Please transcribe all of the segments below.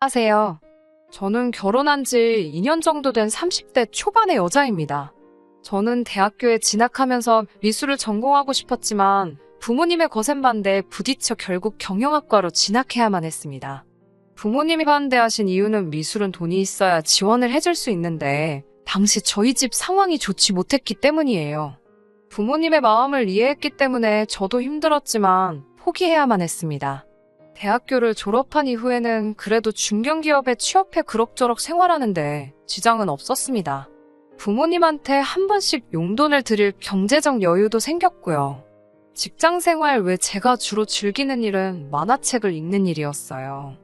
하세요. 저는 결혼한 지 2년 정도 된 30대 초반의 여자입니다. 저는 대학교에 진학하면서 미술을 전공하고 싶었지만 부모님의 거센 반대에 부딪혀 결국 경영학과로 진학해야만 했습니다. 부모님이 반대하신 이유는 미술은 돈이 있어야 지원을 해줄 수 있는데 당시 저희 집 상황이 좋지 못했기 때문이에요. 부모님의 마음을 이해했기 때문에 저도 힘들었지만 포기해야만 했습니다. 대학교를 졸업한 이후에는 그래도 중견기업에 취업해 그럭저럭 생활하는데 지장은 없었습니다. 부모님한테 한 번씩 용돈을 드릴 경제적 여유도 생겼고요. 직장 생활 외 제가 주로 즐기는 일은 만화책을 읽는 일이었어요.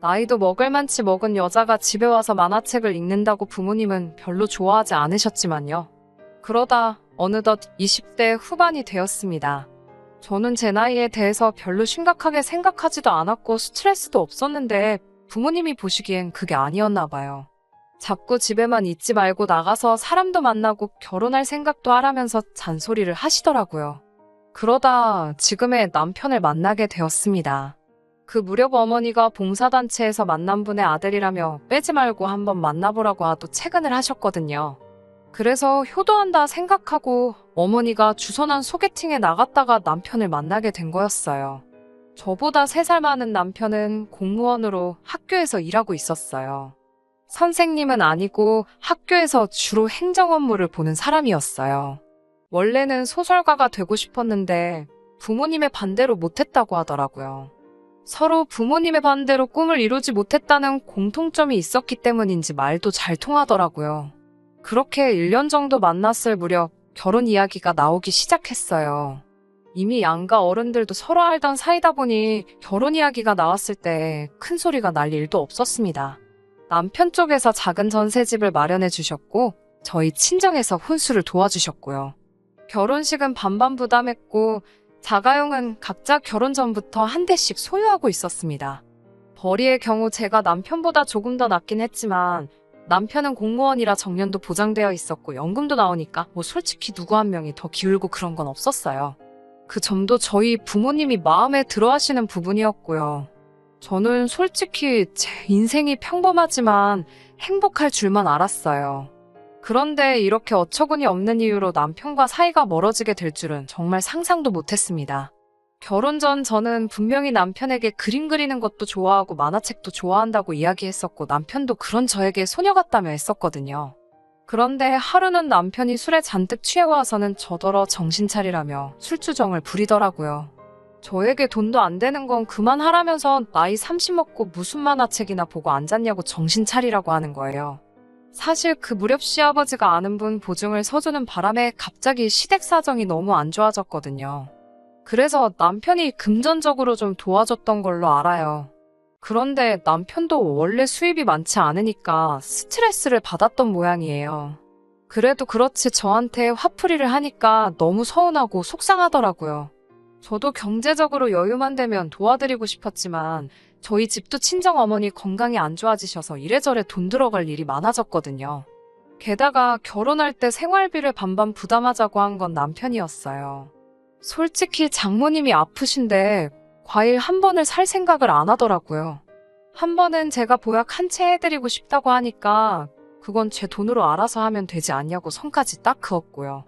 나이도 먹을 만치 먹은 여자가 집에 와서 만화책을 읽는다고 부모님은 별로 좋아하지 않으셨지만요. 그러다 어느덧 20대 후반이 되었습니다. 저는 제 나이에 대해서 별로 심각하게 생각하지도 않았고 스트레스도 없었는데 부모님이 보시기엔 그게 아니었나 봐요. 자꾸 집에만 있지 말고 나가서 사람도 만나고 결혼할 생각도 하라면서 잔소리를 하시더라고요. 그러다 지금의 남편을 만나게 되었습니다. 그 무렵 어머니가 봉사단체에서 만난 분의 아들이라며 빼지 말고 한번 만나보라고 하도 퇴근을 하셨거든요. 그래서 효도한다 생각하고 어머니가 주선한 소개팅에 나갔다가 남편을 만나게 된 거였어요. 저보다 3살 많은 남편은 공무원으로 학교에서 일하고 있었어요. 선생님은 아니고 학교에서 주로 행정 업무를 보는 사람이었어요. 원래는 소설가가 되고 싶었는데 부모님의 반대로 못했다고 하더라고요. 서로 부모님의 반대로 꿈을 이루지 못했다는 공통점이 있었기 때문인지 말도 잘 통하더라고요. 그렇게 1년 정도 만났을 무렵 결혼 이야기가 나오기 시작했어요. 이미 양가 어른들도 서로 알던 사이다 보니 결혼 이야기가 나왔을 때 큰 소리가 날 일도 없었습니다. 남편 쪽에서 작은 전세집을 마련해 주셨고 저희 친정에서 혼수를 도와주셨고요. 결혼식은 반반 부담했고 자가용은 각자 결혼 전부터 한 대씩 소유하고 있었습니다. 벌이의 경우 제가 남편보다 조금 더 낫긴 했지만 남편은 공무원이라 정년도 보장되어 있었고 연금도 나오니까 뭐 솔직히 누구 한 명이 더 기울고 그런 건 없었어요. 그 점도 저희 부모님이 마음에 들어 하시는 부분이었고요. 저는 솔직히 제 인생이 평범하지만 행복할 줄만 알았어요. 그런데 이렇게 어처구니 없는 이유로 남편과 사이가 멀어지게 될 줄은 정말 상상도 못했습니다. 결혼 전 저는 분명히 남편에게 그림 그리는 것도 좋아하고 만화책도 좋아한다고 이야기했었고 남편도 그런 저에게 소녀 같다며 했었거든요. 그런데 하루는 남편이 술에 잔뜩 취해와서는 저더러 정신 차리라며 술주정을 부리더라고요. 저에게 돈도 안 되는 건 그만하라면서 나이 30 먹고 무슨 만화책이나 보고 앉았냐고 정신 차리라고 하는 거예요. 사실 그 무렵 시아버지가 아는 분 보증을 서주는 바람에 갑자기 시댁 사정이 너무 안 좋아졌거든요. 그래서 남편이 금전적으로 좀 도와줬던 걸로 알아요. 그런데 남편도 원래 수입이 많지 않으니까 스트레스를 받았던 모양이에요. 그래도 그렇지 저한테 화풀이를 하니까 너무 서운하고 속상하더라고요. 저도 경제적으로 여유만 되면 도와드리고 싶었지만 저희 집도 친정 어머니 건강이 안 좋아지셔서 이래저래 돈 들어갈 일이 많아졌거든요. 게다가 결혼할 때 생활비를 반반 부담하자고 한 건 남편이었어요. 솔직히 장모님이 아프신데 과일 한 번을 살 생각을 안 하더라고요. 한 번은 제가 보약 한 채 해드리고 싶다고 하니까 그건 제 돈으로 알아서 하면 되지 않냐고 선까지 딱 그었고요.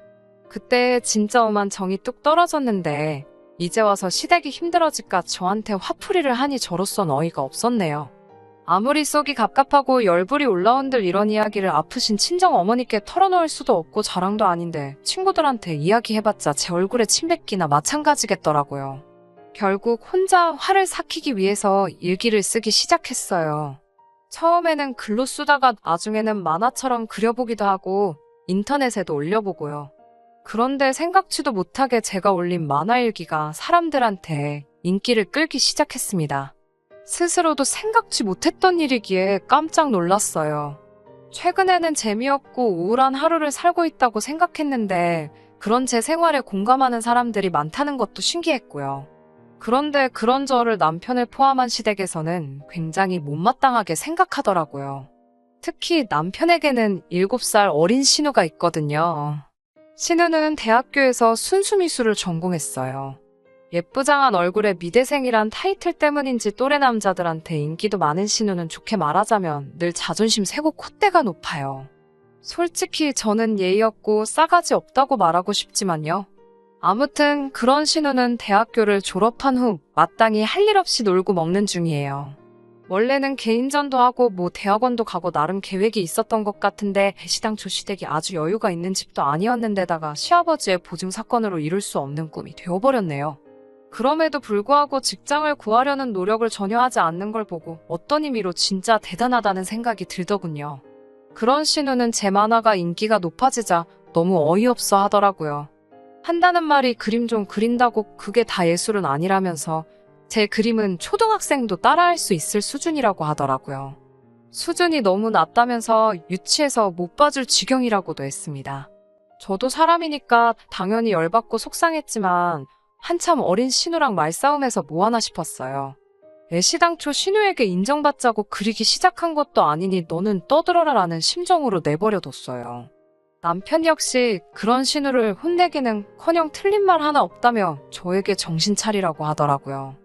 그때 진짜 엄한 정이 뚝 떨어졌는데 이제 와서 시댁이 힘들어질까 저한테 화풀이를 하니 저로선 어이가 없었네요. 아무리 속이 갑갑하고 열불이 올라온들 이런 이야기를 아프신 친정 어머니께 털어놓을 수도 없고 자랑도 아닌데 친구들한테 이야기해봤자 제 얼굴에 침 뱉기나 마찬가지겠더라고요. 결국 혼자 화를 삭히기 위해서 일기를 쓰기 시작했어요. 처음에는 글로 쓰다가 나중에는 만화처럼 그려보기도 하고 인터넷에도 올려보고요. 그런데 생각지도 못하게 제가 올린 만화일기가 사람들한테 인기를 끌기 시작했습니다. 스스로도 생각지 못했던 일이기에 깜짝 놀랐어요. 최근에는 재미없고 우울한 하루를 살고 있다고 생각했는데 그런 제 생활에 공감하는 사람들이 많다는 것도 신기했고요. 그런데 그런 저를 남편을 포함한 시댁에서는 굉장히 못마땅하게 생각하더라고요. 특히 남편에게는 7살 어린 신우가 있거든요. 신우는 대학교에서 순수미술을 전공했어요. 예쁘장한 얼굴에 미대생이란 타이틀 때문인지 또래 남자들한테 인기도 많은 신우는 좋게 말하자면 늘 자존심 세고 콧대가 높아요. 솔직히 저는 예의 없고 싸가지 없다고 말하고 싶지만요. 아무튼 그런 신우는 대학교를 졸업한 후 마땅히 할 일 없이 놀고 먹는 중이에요. 원래는 개인전도 하고 뭐 대학원도 가고 나름 계획이 있었던 것 같은데 시당초 시댁이 아주 여유가 있는 집도 아니었는데다가 시아버지의 보증 사건으로 이룰 수 없는 꿈이 되어버렸네요. 그럼에도 불구하고 직장을 구하려는 노력을 전혀 하지 않는 걸 보고 어떤 의미로 진짜 대단하다는 생각이 들더군요. 그런 신우는 제 만화가 인기가 높아지자 너무 어이없어 하더라고요. 한다는 말이 그림 좀 그린다고 그게 다 예술은 아니라면서 제 그림은 초등학생도 따라할 수 있을 수준이라고 하더라고요. 수준이 너무 낮다면서 유치해서 못 봐줄 지경이라고도 했습니다. 저도 사람이니까 당연히 열받고 속상했지만 한참 어린 신우랑 말싸움해서 뭐하나 싶었어요. 애시당초 신우에게 인정받자고 그리기 시작한 것도 아니니 너는 떠들어라라는 심정으로 내버려뒀어요. 남편 역시 그런 신우를 혼내기는 커녕 틀린 말 하나 없다며 저에게 정신 차리라고 하더라고요.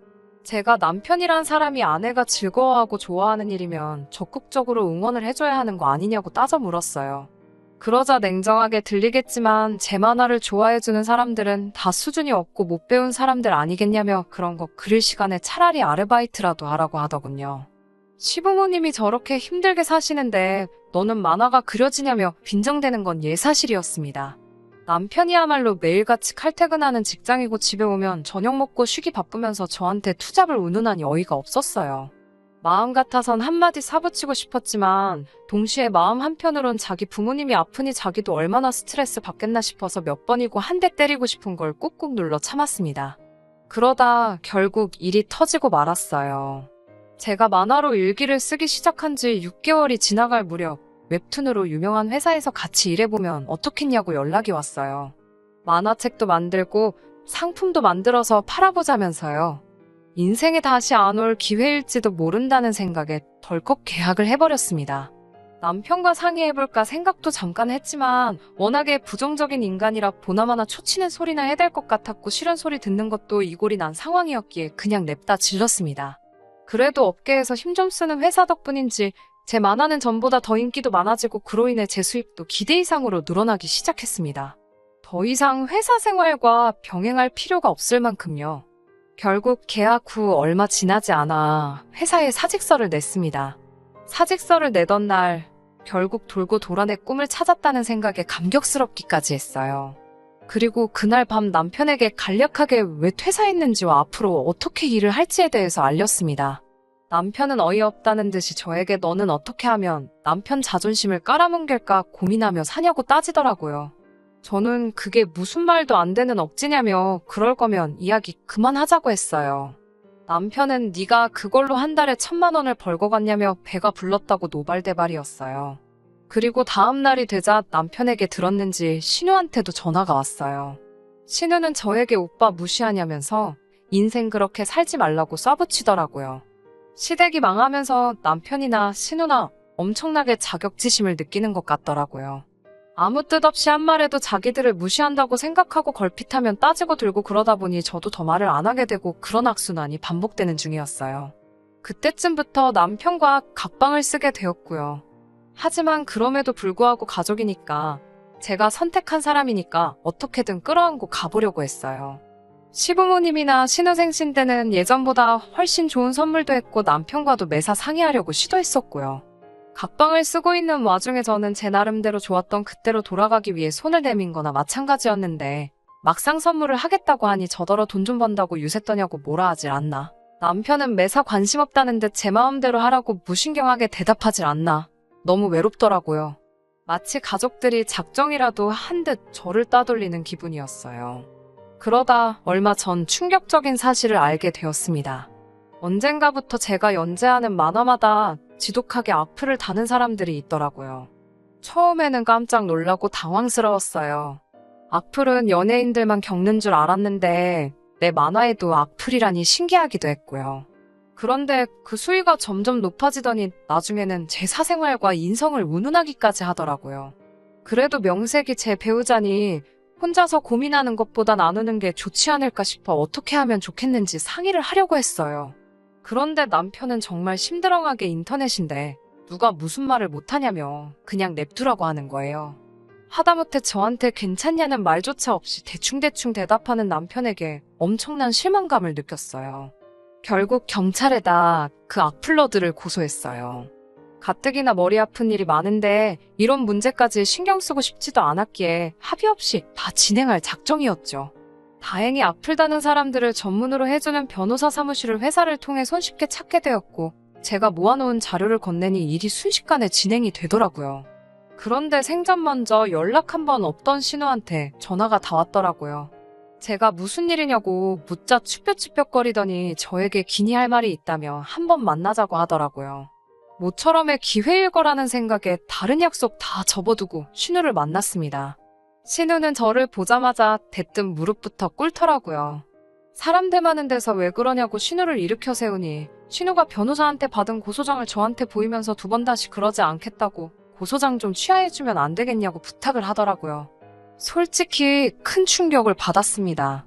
제가 남편이란 사람이 아내가 즐거워하고 좋아하는 일이면 적극적으로 응원을 해줘야 하는 거 아니냐고 따져 물었어요. 그러자 냉정하게 들리겠지만 제 만화를 좋아해주는 사람들은 다 수준이 없고 못 배운 사람들 아니겠냐며 그런 거 그릴 시간에 차라리 아르바이트라도 하라고 하더군요. 시부모님이 저렇게 힘들게 사시는데 너는 만화가 그려지냐며 빈정대는 건 예사실이었습니다. 남편이야말로 매일같이 칼퇴근하는 직장이고 집에 오면 저녁 먹고 쉬기 바쁘면서 저한테 투잡을 운운하니 어이가 없었어요. 마음 같아선 한마디 사붙이고 싶었지만 동시에 마음 한편으론 자기 부모님이 아프니 자기도 얼마나 스트레스 받겠나 싶어서 몇 번이고 한 대 때리고 싶은 걸 꾹꾹 눌러 참았습니다. 그러다 결국 일이 터지고 말았어요. 제가 만화로 일기를 쓰기 시작한 지 6개월이 지나갈 무렵 웹툰으로 유명한 회사에서 같이 일해보면 어떻겠냐고 연락이 왔어요. 만화책도 만들고 상품도 만들어서 팔아보자면서요. 인생에 다시 안 올 기회일지도 모른다는 생각에 덜컥 계약을 해버렸습니다. 남편과 상의해볼까 생각도 잠깐 했지만 워낙에 부정적인 인간이라 보나마나 초치는 소리나 해댈 것 같았고 싫은 소리 듣는 것도 이골이 난 상황이었기에 그냥 냅다 질렀습니다. 그래도 업계에서 힘 좀 쓰는 회사 덕분인지 제 만화는 전보다 더 인기도 많아지고 그로 인해 제 수입도 기대 이상으로 늘어나기 시작했습니다. 더 이상 회사 생활과 병행할 필요가 없을 만큼요. 결국 계약 후 얼마 지나지 않아 회사에 사직서를 냈습니다. 사직서를 내던 날 결국 돌고 돌아 내 꿈을 찾았다는 생각에 감격스럽기까지 했어요. 그리고 그날 밤 남편에게 간략하게 왜 퇴사했는지와 앞으로 어떻게 일을 할지에 대해서 알렸습니다. 남편은 어이없다는 듯이 저에게 너는 어떻게 하면 남편 자존심을 깔아뭉갤까 고민하며 사냐고 따지더라고요. 저는 그게 무슨 말도 안 되는 억지냐며 그럴 거면 이야기 그만하자고 했어요. 남편은 네가 그걸로 한 달에 천만 원을 벌고 갔냐며 배가 불렀다고 노발대발이었어요. 그리고 다음 날이 되자 남편에게 들었는지 신우한테도 전화가 왔어요. 신우는 저에게 오빠 무시하냐면서 인생 그렇게 살지 말라고 쏴붙이더라고요. 시댁이 망하면서 남편이나 신우나 엄청나게 자격지심을 느끼는 것 같더라고요. 아무 뜻 없이 한 말에도 자기들을 무시한다고 생각하고 걸핏하면 따지고 들고 그러다 보니 저도 더 말을 안 하게 되고 그런 악순환이 반복되는 중이었어요. 그때쯤부터 남편과 각방을 쓰게 되었고요. 하지만 그럼에도 불구하고 가족이니까 제가 선택한 사람이니까 어떻게든 끌어안고 가보려고 했어요. 시부모님이나 신우생신 때는 예전보다 훨씬 좋은 선물도 했고 남편과도 매사 상의하려고 시도했었고요. 각방을 쓰고 있는 와중에 저는 제 나름대로 좋았던 그때로 돌아가기 위해 손을 내민 거나 마찬가지였는데 막상 선물을 하겠다고 하니 저더러 돈 좀 번다고 유세 떠냐고 뭐라 하질 않나. 남편은 매사 관심 없다는 듯 제 마음대로 하라고 무신경하게 대답하질 않나. 너무 외롭더라고요. 마치 가족들이 작정이라도 한 듯 저를 따돌리는 기분이었어요. 그러다 얼마 전 충격적인 사실을 알게 되었습니다. 언젠가부터 제가 연재하는 만화마다 지독하게 악플을 다는 사람들이 있더라고요. 처음에는 깜짝 놀라고 당황스러웠어요. 악플은 연예인들만 겪는 줄 알았는데 내 만화에도 악플이라니 신기하기도 했고요. 그런데 그 수위가 점점 높아지더니 나중에는 제 사생활과 인성을 운운하기까지 하더라고요. 그래도 명색이 제 배우자니 혼자서 고민하는 것보다 나누는 게 좋지 않을까 싶어 어떻게 하면 좋겠는지 상의를 하려고 했어요. 그런데 남편은 정말 심드렁하게 인터넷인데 누가 무슨 말을 못하냐며 그냥 냅두라고 하는 거예요. 하다못해 저한테 괜찮냐는 말조차 없이 대충대충 대답하는 남편에게 엄청난 실망감을 느꼈어요. 결국 경찰에다 그 악플러들을 고소했어요. 가뜩이나 머리 아픈 일이 많은데 이런 문제까지 신경 쓰고 싶지도 않았기에 합의 없이 다 진행할 작정이었죠. 다행히 악플 다는 사람들을 전문으로 해주는 변호사 사무실을 회사를 통해 손쉽게 찾게 되었고 제가 모아놓은 자료를 건네니 일이 순식간에 진행이 되더라고요. 그런데 생전 먼저 연락 한 번 없던 신우한테 전화가 다 왔더라고요. 제가 무슨 일이냐고 묻자 추뼛추뼛거리더니 저에게 기니 할 말이 있다며 한 번 만나자고 하더라고요. 모처럼의 기회일 거라는 생각에 다른 약속 다 접어두고 신우를 만났습니다. 신우는 저를 보자마자 대뜸 무릎부터 꿇더라고요. 사람들 많은 데서 왜 그러냐고 신우를 일으켜 세우니 신우가 변호사한테 받은 고소장을 저한테 보이면서 두 번 다시 그러지 않겠다고 고소장 좀 취하해주면 안 되겠냐고 부탁을 하더라고요. 솔직히 큰 충격을 받았습니다.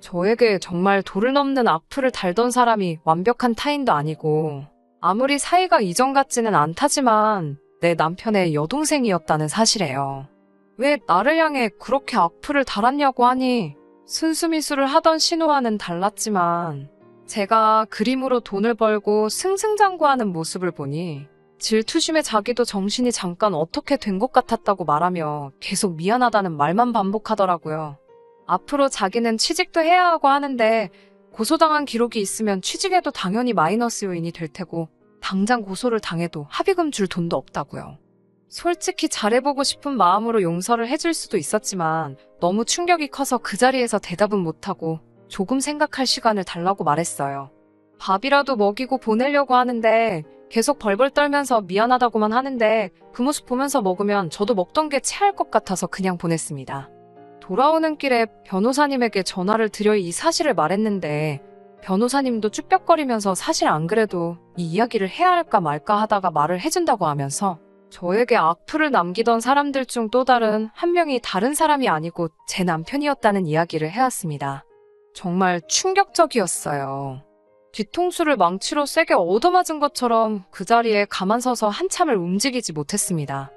저에게 정말 도를 넘는 악플을 달던 사람이 완벽한 타인도 아니고 아무리 사이가 이전 같지는 않다지만 내 남편의 여동생이었다는 사실이에요. 왜 나를 향해 그렇게 악플을 달았냐고 하니 순수미수를 하던 신우와는 달랐지만 제가 그림으로 돈을 벌고 승승장구하는 모습을 보니 질투심에 자기도 정신이 잠깐 어떻게 된 것 같았다고 말하며 계속 미안하다는 말만 반복하더라고요. 앞으로 자기는 취직도 해야 하고 하는데 고소당한 기록이 있으면 취직에도 당연히 마이너스 요인이 될 테고 당장 고소를 당해도 합의금 줄 돈도 없다고요. 솔직히 잘해보고 싶은 마음으로 용서를 해줄 수도 있었지만 너무 충격이 커서 그 자리에서 대답은 못하고 조금 생각할 시간을 달라고 말했어요. 밥이라도 먹이고 보내려고 하는데 계속 벌벌 떨면서 미안하다고만 하는데 그 모습 보면서 먹으면 저도 먹던 게 체할 것 같아서 그냥 보냈습니다. 돌아오는 길에 변호사님에게 전화를 드려 이 사실을 말했는데 변호사님도 쭈뼛거리면서 사실 안 그래도 이 이야기를 해야 할까 말까 하다가 말을 해준다고 하면서 저에게 악플을 남기던 사람들 중 또 다른 한 명이 다른 사람이 아니고 제 남편이었다는 이야기를 해왔습니다. 정말 충격적이었어요. 뒤통수를 망치로 세게 얻어맞은 것처럼 그 자리에 가만 서서 한참을 움직이지 못했습니다.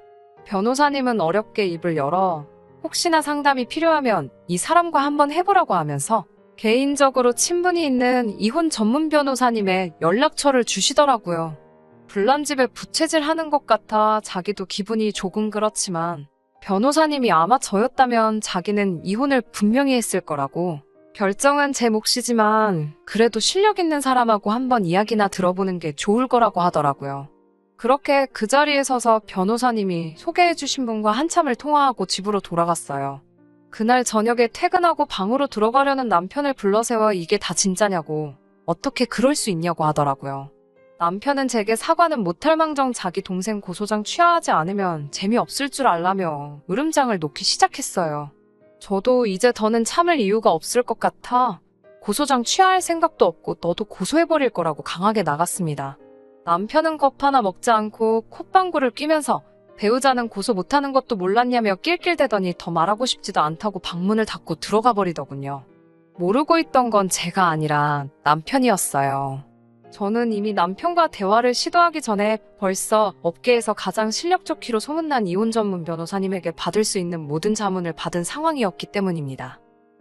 변호사님은 어렵게 입을 열어 혹시나 상담이 필요하면 이 사람과 한번 해보라고 하면서 개인적으로 친분이 있는 이혼 전문 변호사님의 연락처를 주시더라고요. 불난집에 부채질 하는 것 같아 자기도 기분이 조금 그렇지만 변호사님이 아마 저였다면 자기는 이혼을 분명히 했을 거라고 결정은 제 몫이지만 그래도 실력 있는 사람하고 한번 이야기나 들어보는 게 좋을 거라고 하더라고요. 그렇게 그 자리에 서서 변호사님이 소개해 주신 분과 한참을 통화하고 집으로 돌아갔어요. 그날 저녁에 퇴근하고 방으로 들어가려는 남편을 불러세워 이게 다 진짜냐고 어떻게 그럴 수 있냐고 하더라고요. 남편은 제게 사과는 못할 망정 자기 동생 고소장 취하하지 않으면 재미없을 줄 알라며 으름장을 놓기 시작했어요. 저도 이제 더는 참을 이유가 없을 것 같아 고소장 취하할 생각도 없고 너도 고소해버릴 거라고 강하게 나갔습니다. 남편은 컵 하나 먹지 않고 콧방구를 끼면서 배우자는 고소 못하는 것도 몰랐냐며 낄낄대더니 더 말하고 싶지도 않다고 방문을 닫고 들어가 버리더군요. 모르고 있던 건 제가 아니라 남편이었어요. 저는 이미 남편과 대화를 시도하기 전에 벌써 업계에서 가장 실력 좋기로 소문난 이혼 전문 변호사님에게 받을 수 있는 모든 자문을 받은 상황이었기 때문입니다.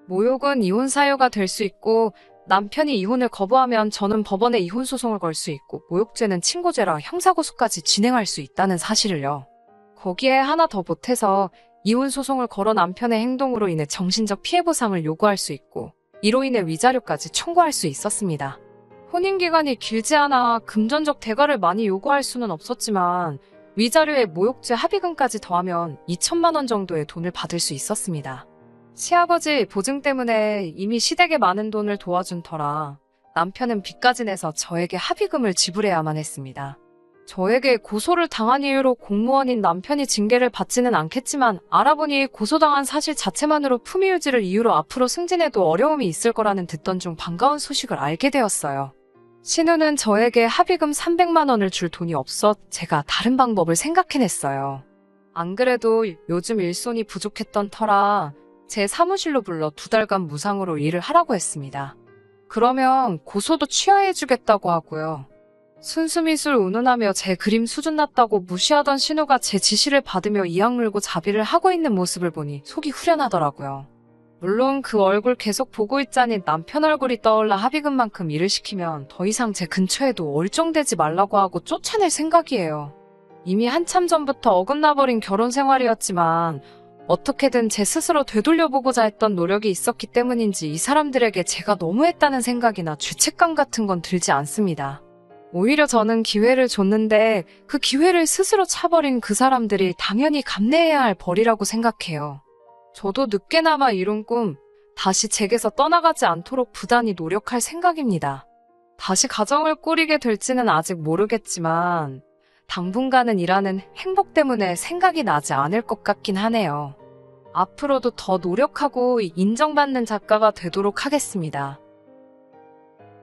모욕은 이혼 사유가 될 수 있고 남편이 이혼을 거부하면 저는 법원에 이혼 소송을 걸 수 있고 모욕죄는 친고죄라 형사고소까지 진행할 수 있다는 사실을요. 거기에 하나 더 보태서 이혼 소송을 걸어 남편의 행동으로 인해 정신적 피해 보상을 요구할 수 있고 이로 인해 위자료까지 청구할 수 있었습니다. 혼인 기간이 길지 않아 금전적 대가를 많이 요구할 수는 없었지만 위자료에 모욕죄 합의금까지 더하면 2천만 원 정도의 돈을 받을 수 있었습니다. 시아버지 보증 때문에 이미 시댁에 많은 돈을 도와준 터라 남편은 빚까지 내서 저에게 합의금을 지불해야만 했습니다. 저에게 고소를 당한 이유로 공무원인 남편이 징계를 받지는 않겠지만 알아보니 고소당한 사실 자체만으로 품위 유지를 이유로 앞으로 승진해도 어려움이 있을 거라는 듣던 중 반가운 소식을 알게 되었어요. 신우는 저에게 합의금 300만 원을 줄 돈이 없어 제가 다른 방법을 생각해냈어요. 안 그래도 요즘 일손이 부족했던 터라 제 사무실로 불러 두 달간 무상으로 일을 하라고 했습니다. 그러면 고소도 취하해주겠다고 하고요. 순수미술 운운하며 제 그림 수준 낮다고 무시하던 신우가 제 지시를 받으며 이악 물고 자비를 하고 있는 모습을 보니 속이 후련하더라고요. 물론 그 얼굴 계속 보고 있자니 남편 얼굴이 떠올라 합의금만큼 일을 시키면 더 이상 제 근처에도 얼쩡대지 말라고 하고 쫓아낼 생각이에요. 이미 한참 전부터 어긋나버린 결혼 생활이었지만 어떻게든 제 스스로 되돌려보고자 했던 노력이 있었기 때문인지 이 사람들에게 제가 너무했다는 생각이나 죄책감 같은 건 들지 않습니다. 오히려 저는 기회를 줬는데 그 기회를 스스로 차버린 그 사람들이 당연히 감내해야 할 벌이라고 생각해요. 저도 늦게나마 이룬 꿈, 다시 제게서 떠나가지 않도록 부단히 노력할 생각입니다. 다시 가정을 꾸리게 될지는 아직 모르겠지만, 당분간은 일하는 행복 때문에 생각이 나지 않을 것 같긴 하네요. 앞으로도 더 노력하고 인정받는 작가가 되도록 하겠습니다.